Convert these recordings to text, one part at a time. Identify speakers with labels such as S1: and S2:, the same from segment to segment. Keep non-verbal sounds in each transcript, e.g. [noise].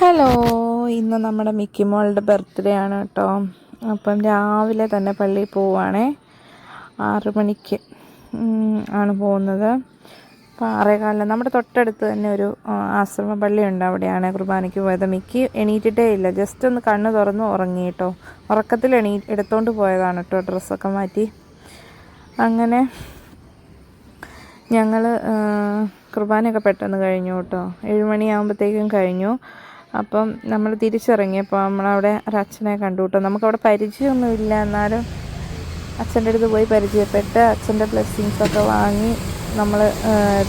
S1: Hello ഇന്ന് നമ്മുടെ Mickey മോളുടെ ബർത്ത്ഡേ ആണ് കേട്ടോ. അപ്പം രാവിലെ തന്നെ പള്ളിയിൽ പോവുകയാണേ ആറ് മണിക്ക് ആണ് പോകുന്നത്. അപ്പോൾ ആറേകാലിന് നമ്മുടെ തൊട്ടടുത്ത് തന്നെ ഒരു ആശ്രമ ആശ്രമ പള്ളിയുണ്ട് അവിടെയാണ് കുർബാനയ്ക്ക് പോയത്. മിക്കി എണീറ്റിട്ടേ ഇല്ല. ജസ്റ്റ് ഒന്ന് കണ്ണ് തുറന്ന് ഉറങ്ങി കേട്ടോ. ഉറക്കത്തിൽ എണീ എടുത്തോണ്ട് പോയതാണ് കേട്ടോ ഡ്രസ്സൊക്കെ മാറ്റി. അങ്ങനെ ഞങ്ങൾ കുർബാനയൊക്കെ പെട്ടെന്ന് കഴിഞ്ഞു കേട്ടോ. ഏഴുമണിയാകുമ്പോഴത്തേക്കും കഴിഞ്ഞു. അപ്പം നമ്മൾ തിരിച്ചിറങ്ങിയപ്പോൾ നമ്മളവിടെ ഒരു അച്ഛനെ കണ്ടു കേട്ടോ. നമുക്കവിടെ പരിചയമൊന്നുമില്ല എന്നാലും അച്ഛന്റെ അടുത്ത് പോയി പരിചയപ്പെട്ട് അച്ഛന്റെ ബ്ലെസ്സിങ്സൊക്കെ വാങ്ങി നമ്മൾ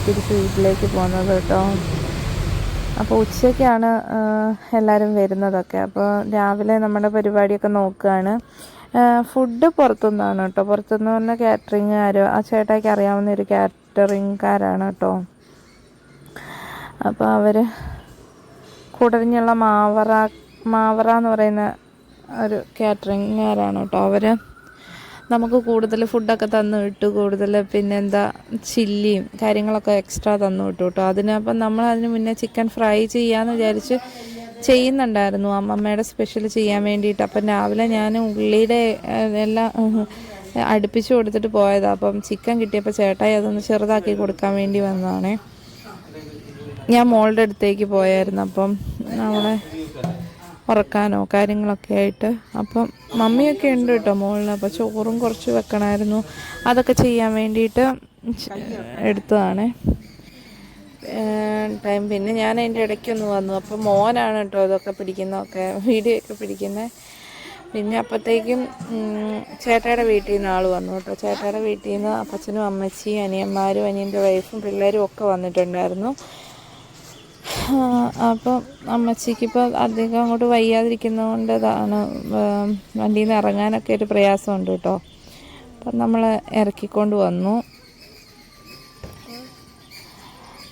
S1: തിരിച്ച് വീട്ടിലേക്ക് പോകുന്നത് കേട്ടോ. അപ്പോൾ ഉച്ചയ്ക്കാണ് എല്ലാവരും വരുന്നതൊക്കെ. അപ്പോൾ രാവിലെ നമ്മുടെ പരിപാടിയൊക്കെ നോക്കുകയാണ്. ഫുഡ് പുറത്തുനിന്നാണ് കേട്ടോ. പുറത്തുനിന്ന് വന്ന കാറ്ററിംഗുകാരോ ആ ചേട്ടായിക്ക് അറിയാവുന്ന ഒരു കാറ്ററിംഗുകാരാണ് കേട്ടോ. അപ്പോൾ അവർ കൂടരഞ്ഞുള്ള മാവറ മാവറ എന്ന് പറയുന്ന ഒരു കാറ്ററിംഗുകാരാണ് കേട്ടോ അവർ നമുക്ക് കൂടുതൽ ഫുഡൊക്കെ തന്നു വിട്ടു കൂടുതൽ പിന്നെന്താ ചില്ലിയും കാര്യങ്ങളൊക്കെ എക്സ്ട്രാ തന്നു വിട്ടു കേട്ടോ. അതിനപ്പം നമ്മൾ അതിന് മുന്നേ ചിക്കൻ ഫ്രൈ ചെയ്യാമെന്ന് വിചാരിച്ച് ചെയ്യുന്നുണ്ടായിരുന്നു. അമ്മമ്മയുടെ സ്പെഷ്യൽ ചെയ്യാൻ വേണ്ടിയിട്ട്. അപ്പം രാവിലെ ഞാൻ ഉള്ളിയുടെ എല്ലാം അടുപ്പിച്ച് കൊടുത്തിട്ട് പോയതാണ് അപ്പം ചിക്കൻ കിട്ടിയപ്പോൾ ചേട്ടായി അതൊന്ന് ചെറുതാക്കി കൊടുക്കാൻ വേണ്ടി വന്നതാണേ. ഞാൻ മോളുടെ അടുത്തേക്ക് പോയായിരുന്നു അപ്പം അവളെ ഉറക്കാനോ കാര്യങ്ങളൊക്കെ ആയിട്ട്. അപ്പം മമ്മിയൊക്കെ ഉണ്ട് കേട്ടോ മുകളിൽ അപ്പോൾ ചോറും കുറച്ച് വെക്കണമായിരുന്നു അതൊക്കെ ചെയ്യാൻ വേണ്ടിയിട്ട് എടുത്തതാണ്. ടൈം പിന്നെ ഞാൻ അതിന്റെ ഇടയ്ക്കൊന്ന് വന്നു. അപ്പോൾ മോനാണ് കേട്ടോ ഇതൊക്കെ പിടിക്കുന്നതൊക്കെ വീഡിയോ ഒക്കെ പിടിക്കുന്നത് പിന്നെ അപ്പോഴത്തേക്കും ചേട്ടായുടെ വീട്ടിൽ നിന്ന് ആൾ വന്നു കേട്ടോ ചേട്ടായുടെ വീട്ടിൽ നിന്ന് അപ്പച്ചനും അമ്മച്ചിയും അനിയന്മാരും അനിയന്റെ വൈഫും പിള്ളേരും ഒക്കെ വന്നിട്ടുണ്ടായിരുന്നു. ആ, അപ്പം അമ്മച്ചിക്ക് ഇപ്പോൾ അധികം അങ്ങോട്ട് വയ്യാതിരിക്കുന്നതുകൊണ്ട് ഇതാണ് വണ്ടിയിൽ നിന്ന് ഇറങ്ങാനൊക്കെ ഒരു പ്രയാസമുണ്ട് കേട്ടോ. അപ്പം നമ്മൾ ഇറക്കിക്കൊണ്ട് വന്നു.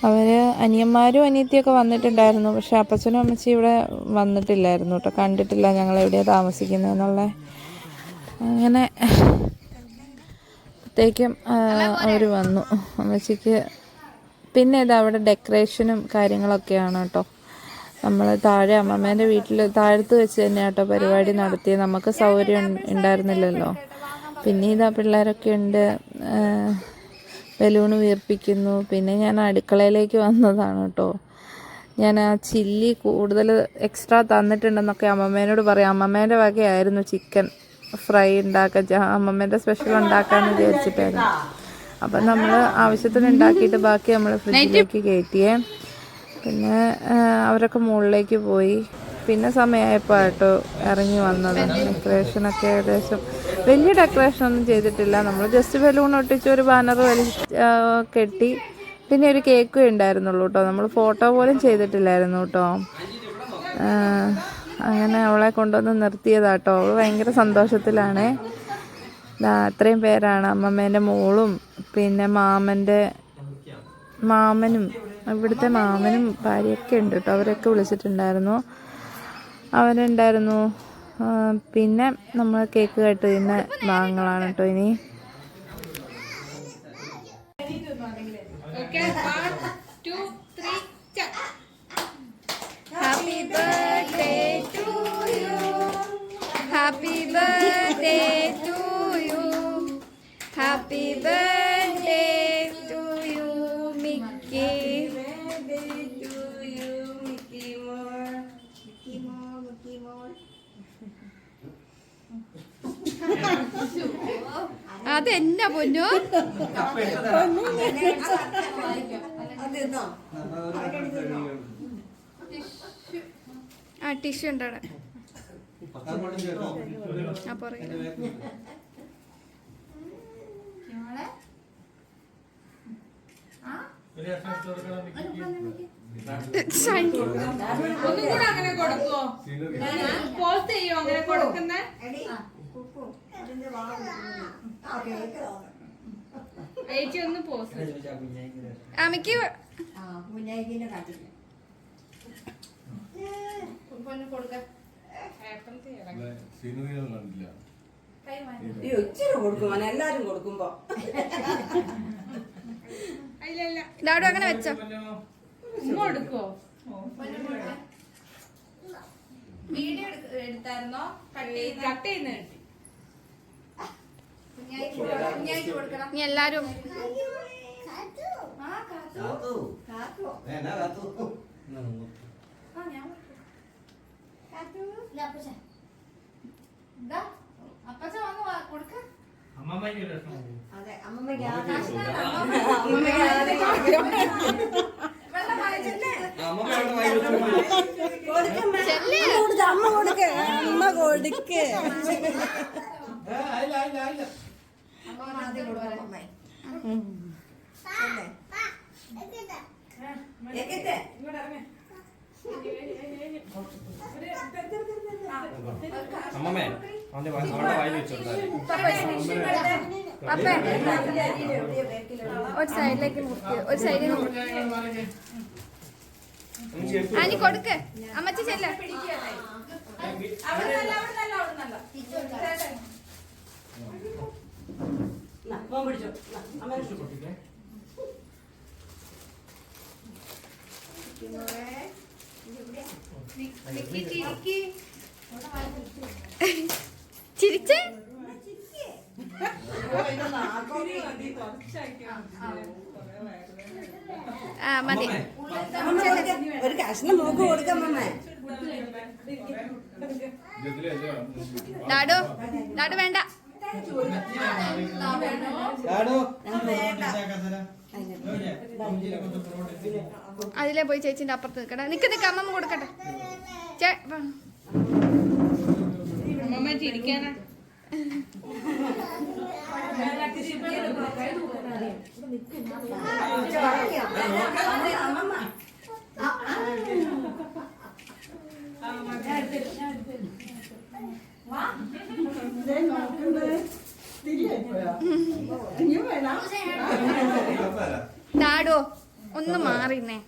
S1: അവർ അനിയന്മാരും അനിയത്തിയൊക്കെ വന്നിട്ടുണ്ടായിരുന്നു പക്ഷെ അപ്പച്ചനും അമ്മച്ചി ഇവിടെ വന്നിട്ടില്ലായിരുന്നു കേട്ടോ. കണ്ടിട്ടില്ല ഞങ്ങൾ എവിടെയാണ് താമസിക്കുന്നതെന്നുള്ള അങ്ങനെ അപ്പോഴത്തേക്കും അവർ വന്നു. അമ്മച്ചിക്ക് പിന്നെ ഇത് അവിടെ ഡെക്കറേഷനും കാര്യങ്ങളൊക്കെയാണ് കേട്ടോ നമ്മൾ താഴെ അമ്മമ്മേന്റെ വീട്ടിൽ താഴത്ത് വെച്ച് തന്നെ കേട്ടോ പരിപാടി നടത്തി നമുക്ക് സൗകര്യം ഉണ്ടായിരുന്നില്ലല്ലോ. പിന്നെ ഇതാ പിള്ളേരൊക്കെ ഉണ്ട്. ബലൂണ് വീർപ്പിക്കുന്നു. പിന്നെ ഞാൻ അടുക്കളയിലേക്ക് വന്നതാണ് കേട്ടോ ഞാൻ ആ ചില്ലി കൂടുതൽ എക്സ്ട്രാ തന്നിട്ടുണ്ടെന്നൊക്കെ അമ്മമ്മേനോട് പറയാം. അമ്മമ്മേന്റെ വകയായിരുന്നു ചിക്കൻ ഫ്രൈ ഉണ്ടാക്കാൻ അമ്മമ്മേന്റെ സ്പെഷ്യൽ ഉണ്ടാക്കാമെന്ന് വിചാരിച്ചിട്ടായിരുന്നു. അപ്പം നമ്മൾ ആവശ്യത്തിന് ഉണ്ടാക്കിയിട്ട് ബാക്കി നമ്മൾ ഫ്രിഡ്ജിലേക്ക് കയറ്റിയേ പിന്നെ അവരൊക്കെ മുകളിലേക്ക് പോയി. പിന്നെ സമയമായപ്പോൾ കേട്ടോ ഇറങ്ങി വന്നത്. ഡെക്കറേഷനൊക്കെ ഏകദേശം വലിയ ഡെക്കറേഷൻ ഒന്നും ചെയ്തിട്ടില്ല. നമ്മൾ ജസ്റ്റ് ബലൂൺ ഒട്ടിച്ച് ഒരു ബാനർ വലി കെട്ടി. പിന്നെ ഒരു കേക്കും ഉണ്ടായിരുന്നുള്ളൂ കേട്ടോ നമ്മൾ ഫോട്ടോ പോലും ചെയ്തിട്ടില്ലായിരുന്നു കേട്ടോ അങ്ങനെ അവളെ കൊണ്ടുവന്ന് നിർത്തിയതാട്ടോ അവൾ ഭയങ്കര സന്തോഷത്തിലാണ്. അത്രയും പേരാണ് അമ്മമ്മേന്റെ മോളും പിന്നെ മാമന്റെ മാമനും ഇവിടുത്തെ മാമനും ഭാര്യയൊക്കെ ഉണ്ട് കേട്ടോ. അവരൊക്കെ വിളിച്ചിട്ടുണ്ടായിരുന്നു. അവരുണ്ടായിരുന്നു. പിന്നെ നമ്മൾ കേക്ക് കട്ട് ചെയ്യുന്ന ഭാഗങ്ങളാണ് കേട്ടോ ഇനി.
S2: Happy [laughs] അതെന്നാ പൊന്നു? ആ ടിഷ്യൂ ഉണ്ട് അവിടെ ആ ശനി.
S3: ഒന്നും കൂടെ അങ്ങനെ കൊടുക്കുവോ പോസ് ചെയ്യോ അങ്ങനെ കൊടുക്കുന്ന ചേച്ചി ഒന്ന്
S4: ഈ ഇച്ചിരി കൊടുക്കും എല്ലാരും കൊടുക്കുമ്പോ.
S2: ഡാഡു അങ്ങനെ വെച്ചോ.
S3: ഉമ്മ വീഡിയോ കട്ട് ചെയ്യുന്ന
S2: ഇനി എല്ലാരും അപ്പച്ച വന്ന് വാ, കൊടുക്ക്
S5: അമ്മമ്മയ്ക്ക് ഒരു രസം
S4: അതെ അമ്മമ്മയ്ക്ക് അമ്മമ്മയ്ക്ക്.
S2: ചെല്ല്.
S4: അമ്മ കൊടുക്ക്, അമ്മ കൊടുക്ക്.
S5: അമ്മമ്മേ അവന്റെ അവന്റെ വായിൽ വെച്ചു
S2: അപ്പേ ഒരു സൈഡിലേക്ക് മുറിക്ക് ഒരു സൈഡിൽ അനി കൊടുക്ക്. അമ്മച്ചി ചെല്ല.
S3: അവിടെ നല്ല
S2: ചിരിച്ചേ? ആ മതി.
S4: ഒരു കഷ്ണം മൂക്ക് കൊടുക്കാം
S2: ഡാഡു ഡാഡു വേണ്ട. അതിലേ പോയി ചേച്ചിന്റെ അപ്പുറത്ത് നിൽക്കട്ടെ നിക്ക് നിക്ക് അമ്മമ്മ കൊടുക്കട്ടെ. ചേ
S3: ചിരിക്കാനാ?
S4: അമ്മമ്മ
S2: ഡാഡു ഒന്ന് മാറിന്നേ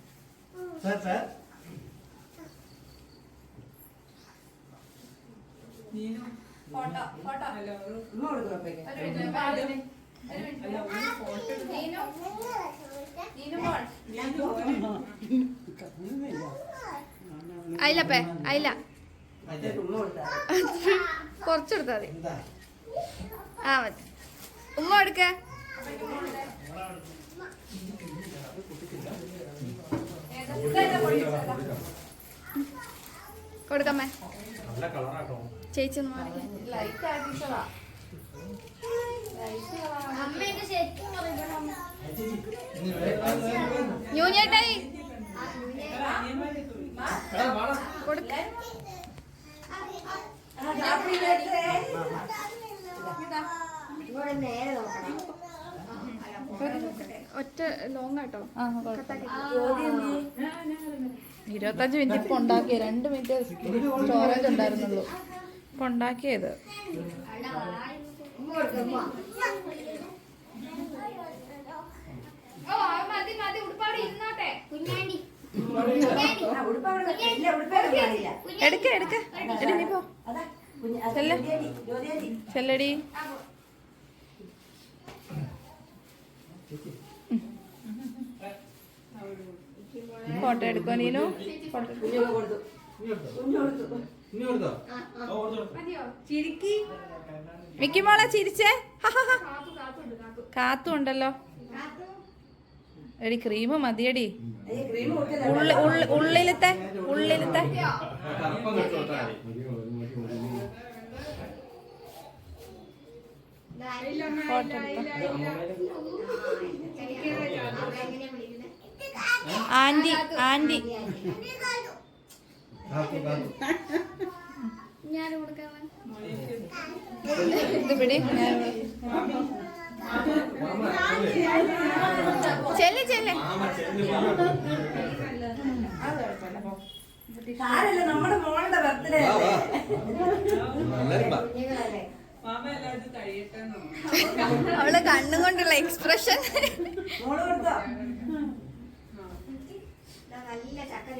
S2: അയിലപ്പേ അയില. കൊറച്ചെടുത്താ മതി. ആ മതി. ഉമ്മ എടുക്ക കൊടുക്കമ്മേ ചേച്ചി ന്യൂഞ്ഞേട്ടായി കൊടുക്ക. ഒറ്റ ലോങ് ആട്ടോ
S1: ആ ഇരുപത്തഞ്ച് മിനിറ്റ് ഇപ്പൊ ഉണ്ടാക്കിയ രണ്ട് മിനിറ്റ് സ്റ്റോറേജ് ഉണ്ടായിരുന്നുള്ളൂ. ഇപ്പൊ ഉണ്ടാക്കിയത്. എടുക്ക എടുക്ക. എടി പോ.
S4: അതാ, കുഞ്ഞ്- അത്
S1: ചെല്ല്.
S4: ജ്യോതിയേച്ചി, ജ്യോതിയേച്ചി.
S1: ചെല്ലടി. ഫോട്ടോ എടുക്കോ നീനു? ഫോട്ടോ
S4: കുഞ്ഞിന്
S1: മിക്കി മോളെ ചിരിച്ചേ. കാത്തു ഉണ്ടല്ലോ. എടി ക്രീം മതിയടി. ഉള്ളിലത്തെ ഉള്ളിലത്തെ. Aunty aunty.
S2: ചെല്ല്
S4: നമ്മുടെ മോളുടെ ബർത്ത്ഡേ
S2: അവൾ കണ്ണും കൊണ്ടുള്ള എക്സ്പ്രഷൻ
S4: മോൾ കൊടുത്തോ?
S6: നല്ല ചക്കര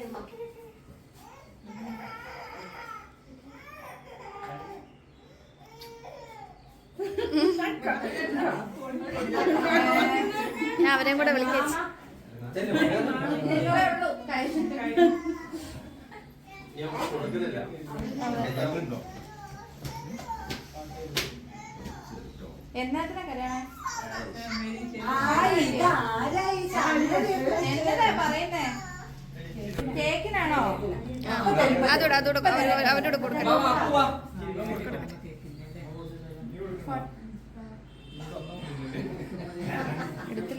S2: ഞാൻ അവരെയും കൂടെ വിളിക്കേച്ചി.
S1: എന്നാത്തിനാ കല്യാണം? പറയുന്നേ? കേക്കിനാണോ?
S2: അതോടെ അതോടെ. അവരോട് കൊടുക്കണം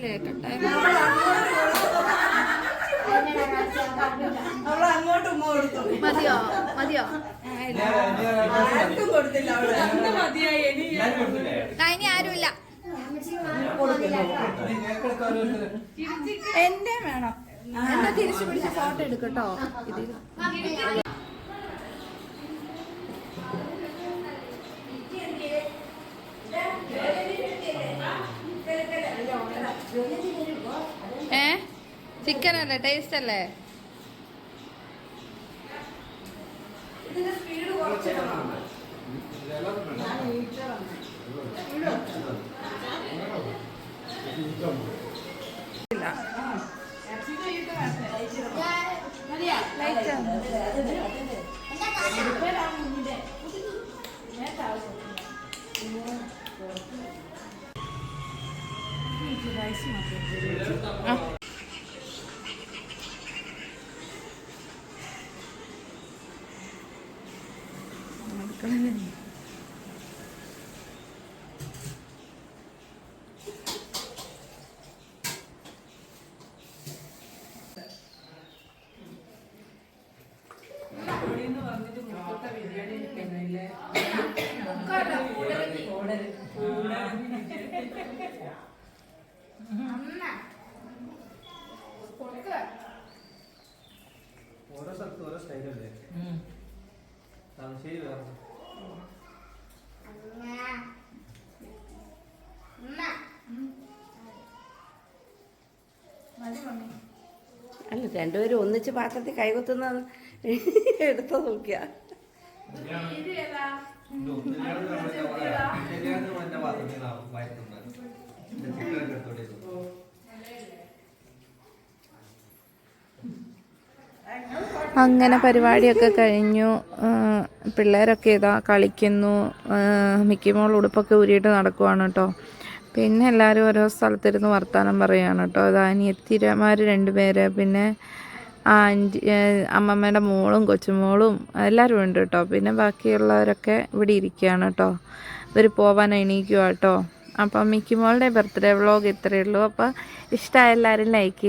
S2: കട്ടായ
S4: കൊടുത്തു.
S2: മതിയോ? മതിയോ?
S3: ഇനി
S2: ആരുമില്ല.
S1: എന്റെ വേണം. എന്നാ തിരിച്ചു പിടിച്ച് ഫോട്ടോ എടുക്കട്ടോ. ഇതിൽ ഏ? ചിക്കൻ അല്ലേ? ടേസ്റ്റ് അല്ലേ?
S4: ഇതിന്റെ
S5: ഓരോ സ്ഥലത്ത് ഓരോ സ്റ്റൈലല്ലേ തലശ്ശേരി വേറെ.
S4: അല്ല രണ്ടുപേരും ഒന്നിച്ച് പാത്രത്തിൽ കൈകൊത്തുന്നത് എടുത്തു നോക്കിയ.
S1: അങ്ങനെ പരിപാടിയൊക്കെ കഴിഞ്ഞു. പിള്ളേരൊക്കെ ഇതാ കളിക്കുന്നു. മിക്കമോൾ ഉടുപ്പൊക്കെ ഊരിയിട്ട് നടക്കുവാണ് കേട്ടോ പിന്നെ എല്ലാവരും ഓരോ സ്ഥലത്തിരുന്ന് വർത്തമാനം പറയുകയാണ് കേട്ടോ അത് അനിയത്തിരമാർ രണ്ടുപേര്. പിന്നെ ആന്റി അമ്മമ്മേന്റെ മോളും കൊച്ചുമോളും എല്ലാവരും ഉണ്ട് കേട്ടോ. പിന്നെ ബാക്കിയുള്ളവരൊക്കെ ഇവിടെ ഇരിക്കുകയാണ് കേട്ടോ. ഇവർ പോവാൻ എണീക്കുക കേട്ടോ. അപ്പം മിക്കി മോളുടെ ബർത്ത്ഡേ വ്ളോഗ് ഇത്രയേ ഉള്ളൂ. അപ്പോൾ ഇഷ്ടമായ എല്ലാവരും ലൈക്ക്